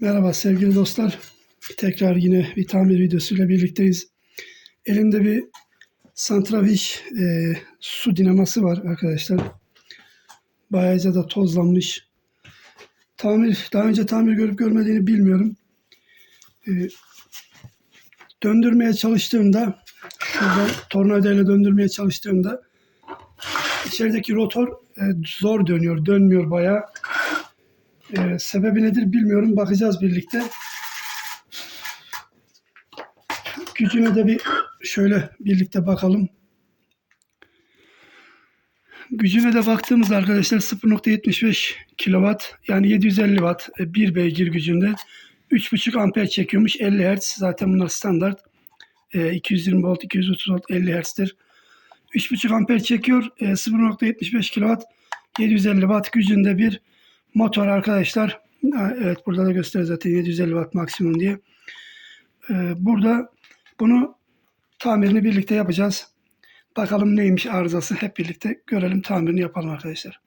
Merhaba sevgili dostlar. Tekrar yine bir tamir videosuyla birlikteyiz. Elimde bir Santraviş e, su dinaması var arkadaşlar. Bayağıca da tozlanmış. Tamir, daha önce tamir görüp görmediğini bilmiyorum. E, döndürmeye çalıştığımda, şurada tornavidayla döndürmeye çalıştığımda içerideki rotor e, zor dönüyor, dönmüyor bayağı. Ee, sebebi nedir bilmiyorum. Bakacağız birlikte. Gücüne de bir şöyle birlikte bakalım. Gücüne de baktığımızda arkadaşlar 0.75 kW yani 750 Watt e, 1 beygir gücünde 3.5 amper çekiyormuş 50 Hz zaten bunlar standart E, 220 volt 230 volt 50 Hz'dir 3.5 amper çekiyor e, 0.75 kW 750 Watt gücünde bir motor arkadaşlar. Evet burada da gösteriyor zaten 750 watt maksimum diye. Ee, burada bunu tamirini birlikte yapacağız. Bakalım neymiş arızası hep birlikte görelim tamirini yapalım arkadaşlar.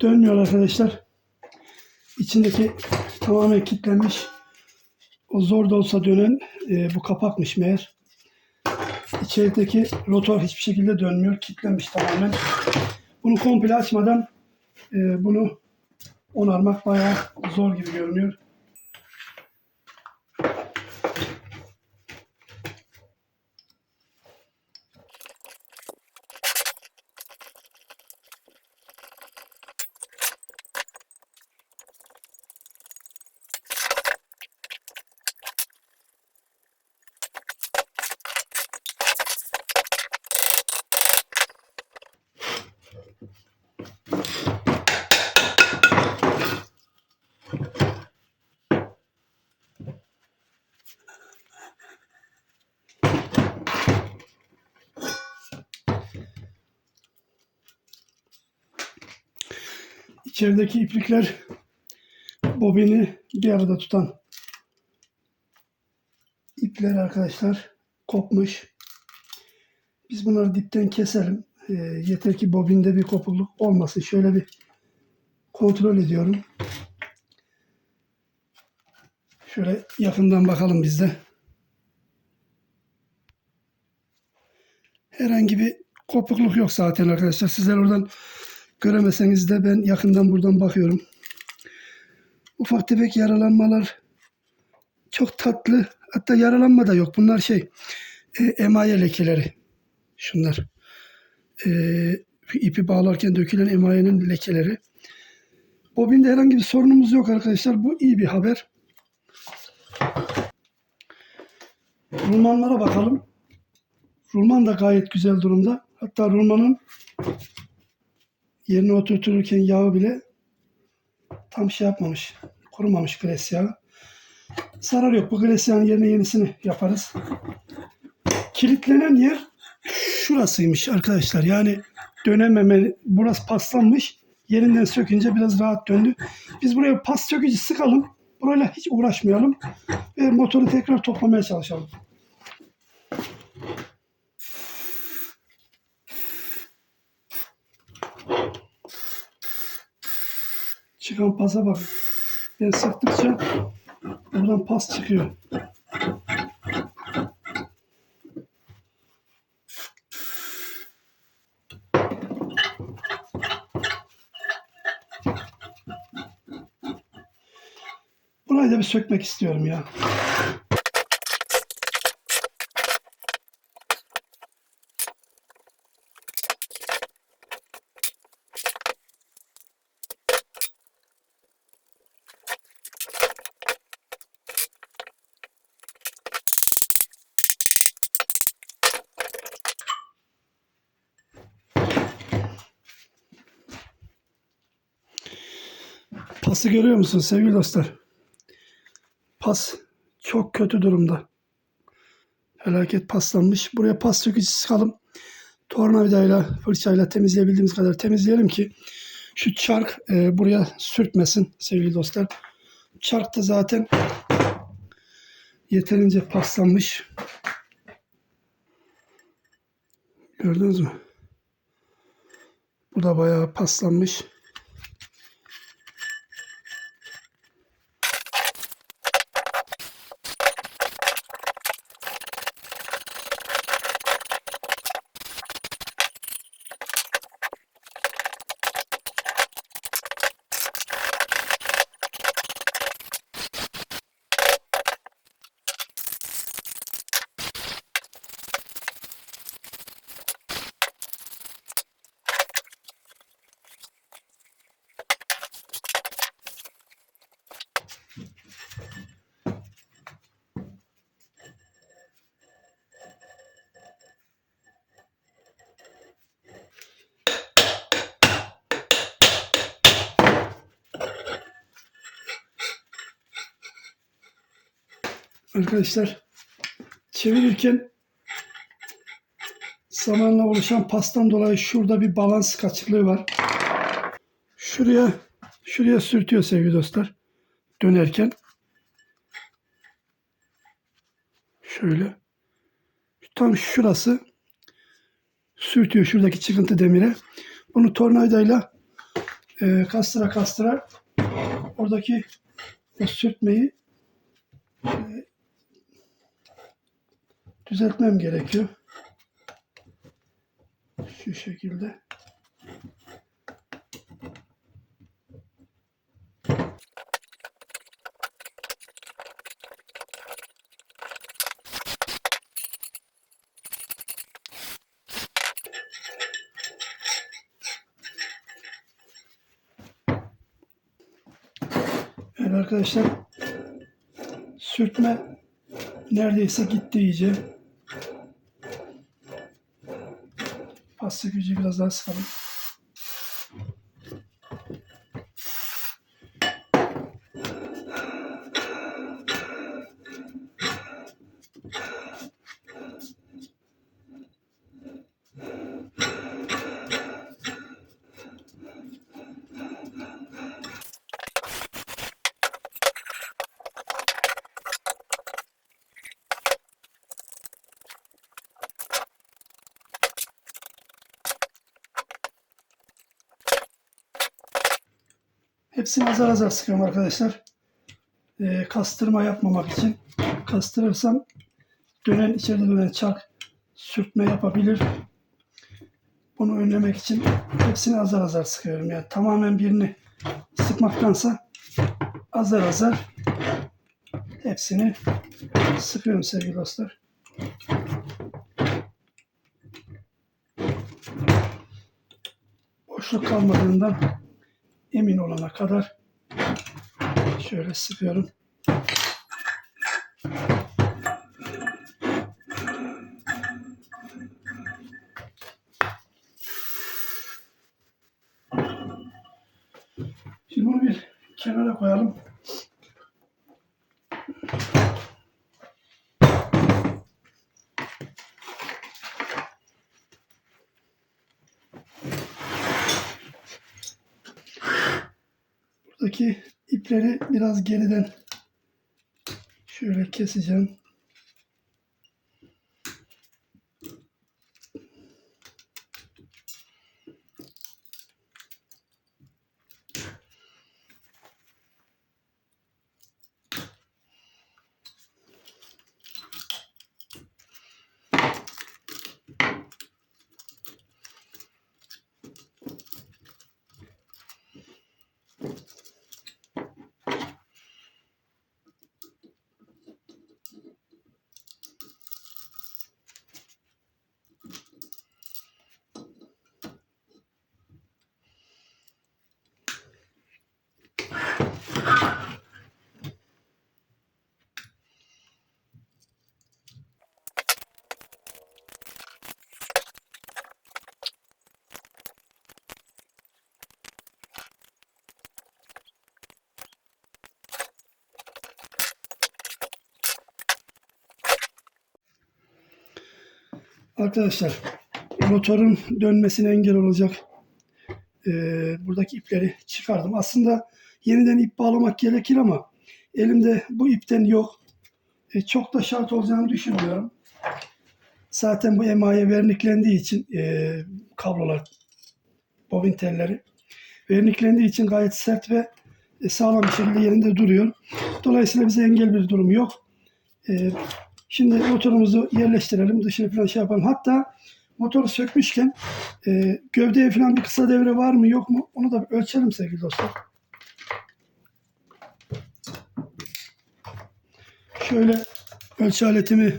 Dönmüyor arkadaşlar. İçindeki tamamen kilitlenmiş. O zor da olsa dönen e, bu kapakmış meğer. İçerideki rotor hiçbir şekilde dönmüyor. Kilitlenmiş tamamen. Bunu komple açmadan e, bunu onarmak bayağı zor gibi görünüyor. İçerideki iplikler bobini bir arada tutan ipler arkadaşlar kopmuş. Biz bunları dipten keselim. Ee, yeter ki bobinde bir kopukluk olmasın. Şöyle bir kontrol ediyorum. Şöyle yakından bakalım biz de. Herhangi bir kopukluk yok zaten arkadaşlar. Sizler oradan göremeseniz de ben yakından buradan bakıyorum. Ufak tefek yaralanmalar çok tatlı. Hatta yaralanma da yok. Bunlar şey e, emaye lekeleri. Şunlar. E, ipi bağlarken dökülen emayenin lekeleri. Bobinde herhangi bir sorunumuz yok arkadaşlar. Bu iyi bir haber. Rulmanlara bakalım. Rulman da gayet güzel durumda. Hatta rulmanın yerine oturtulurken yağı bile tam şey yapmamış. Kurumamış gres yağı. Zarar yok. Bu gres yağının yerine yenisini yaparız. Kilitlenen yer şurasıymış arkadaşlar. Yani dönememe burası paslanmış. Yerinden sökünce biraz rahat döndü. Biz buraya pas sökücü sıkalım. Burayla hiç uğraşmayalım. Ve motoru tekrar toplamaya çalışalım. Çıkan pasa bak. Ben sıktıkça buradan pas çıkıyor. Burayı da bir sökmek istiyorum ya. Pası görüyor musun sevgili dostlar? Pas çok kötü durumda. Felaket paslanmış. Buraya pas sökücü sıkalım. Tornavidayla, fırçayla temizleyebildiğimiz kadar temizleyelim ki şu çark e, buraya sürtmesin sevgili dostlar. Çark da zaten yeterince paslanmış. Gördünüz mü? Bu da bayağı paslanmış. Arkadaşlar çevirirken zamanla oluşan pastan dolayı şurada bir balans kaçıklığı var. Şuraya şuraya sürtüyor sevgili dostlar. Dönerken. Şöyle. Tam şurası sürtüyor şuradaki çıkıntı demire. Bunu tornavidayla e, kastıra kastıra oradaki o sürtmeyi düzeltmem gerekiyor. Şu şekilde. Evet arkadaşlar sürtme neredeyse gitti iyice. Pasta gücü biraz daha sıkalım. Hepsini azar azar sıkıyorum arkadaşlar. Ee, kastırma yapmamak için. Kastırırsam dönen içeride dönen çark sürtme yapabilir. Bunu önlemek için hepsini azar azar sıkıyorum. Yani tamamen birini sıkmaktansa azar azar hepsini sıkıyorum sevgili dostlar. Boşluk kalmadığından emin olana kadar şöyle sıkıyorum. Şimdi bunu bir kenara koyalım. Buradaki ipleri biraz geriden şöyle keseceğim. Arkadaşlar motorun dönmesine engel olacak e, buradaki ipleri çıkardım. Aslında yeniden ip bağlamak gerekir ama elimde bu ipten yok. E, çok da şart olacağını düşünmüyorum. Zaten bu emaye verniklendiği için e, kablolar, bobin telleri verniklendiği için gayet sert ve e, sağlam bir şekilde yerinde duruyor. Dolayısıyla bize engel bir durum yok. E, Şimdi motorumuzu yerleştirelim. Dışını falan şey yapalım. Hatta motoru sökmüşken e, gövdeye falan bir kısa devre var mı yok mu onu da ölçelim sevgili dostlar. Şöyle ölçü aletimi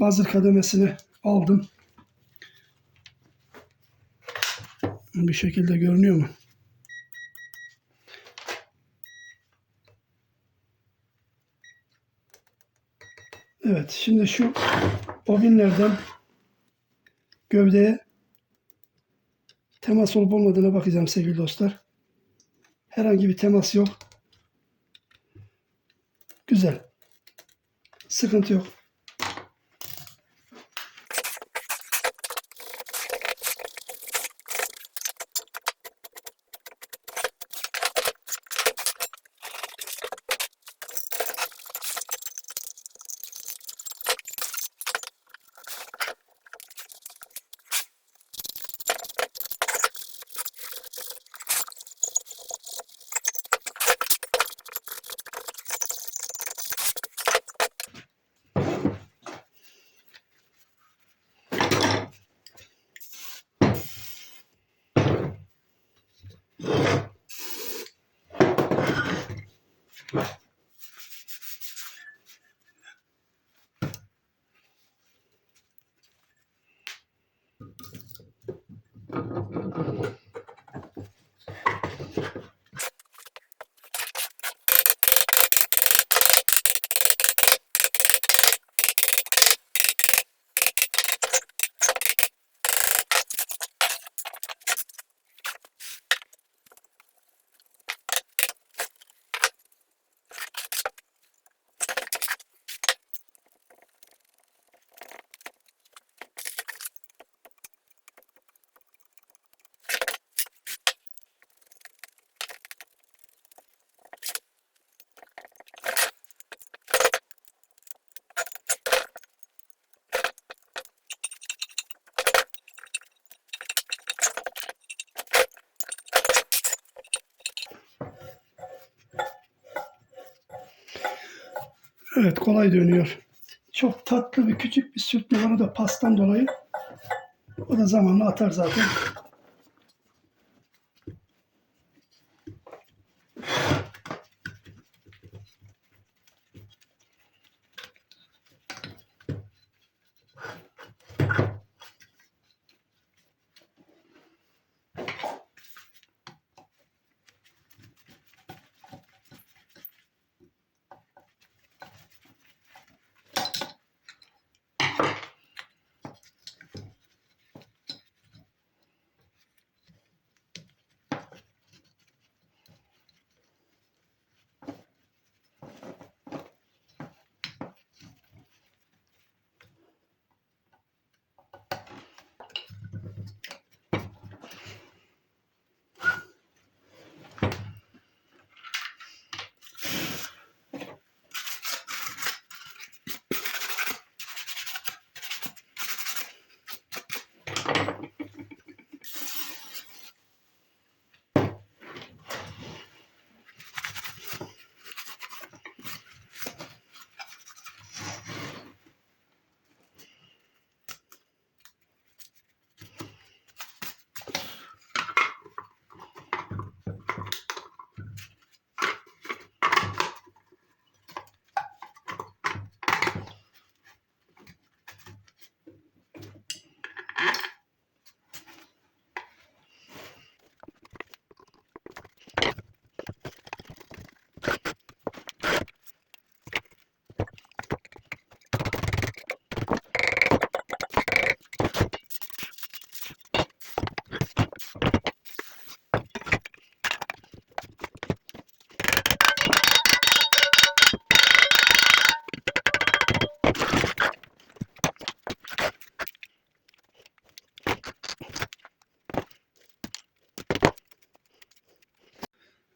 bazır kademesine aldım. Bir şekilde görünüyor mu? Evet, şimdi şu bobinlerden gövdeye temas olup olmadığına bakacağım sevgili dostlar. Herhangi bir temas yok. Güzel. Sıkıntı yok. Evet kolay dönüyor. Çok tatlı bir küçük bir sürtme var o da pastan dolayı. O da zamanla atar zaten.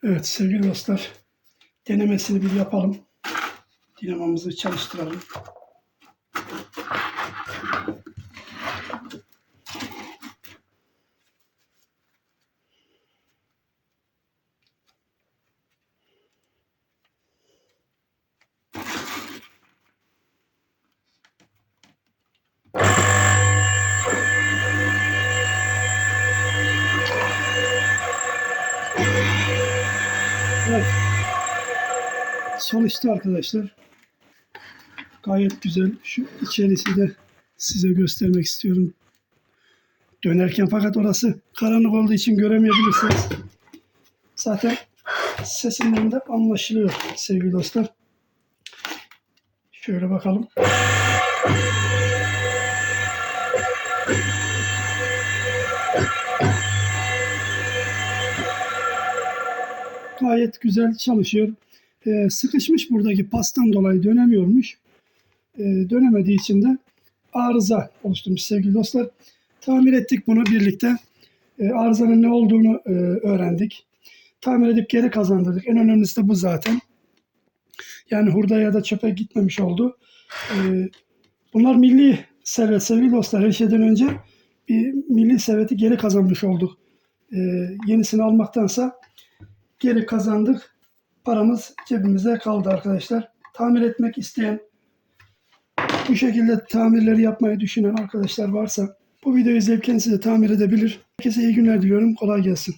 Evet sevgili dostlar denemesini bir yapalım. Dinamamızı çalıştıralım. Çalıştı arkadaşlar. Gayet güzel. Şu içerisi de size göstermek istiyorum. Dönerken fakat orası karanlık olduğu için göremeyebilirsiniz. Zaten sesinden de anlaşılıyor sevgili dostlar. Şöyle bakalım. Gayet güzel çalışıyor. Ee, sıkışmış buradaki pastan dolayı dönemiyormuş. Ee, dönemediği için de arıza oluşturmuş sevgili dostlar. Tamir ettik bunu birlikte. Ee, arızanın ne olduğunu e, öğrendik. Tamir edip geri kazandırdık. En önemlisi de bu zaten. Yani hurda ya da çöpe gitmemiş oldu. Ee, bunlar milli servet sevgili dostlar. Her şeyden önce bir milli serveti geri kazanmış olduk. Ee, yenisini almaktansa geri kazandık. Paramız cebimize kaldı arkadaşlar. Tamir etmek isteyen, bu şekilde tamirleri yapmayı düşünen arkadaşlar varsa bu videoyu izleyip kendisi de tamir edebilir. Herkese iyi günler diliyorum. Kolay gelsin.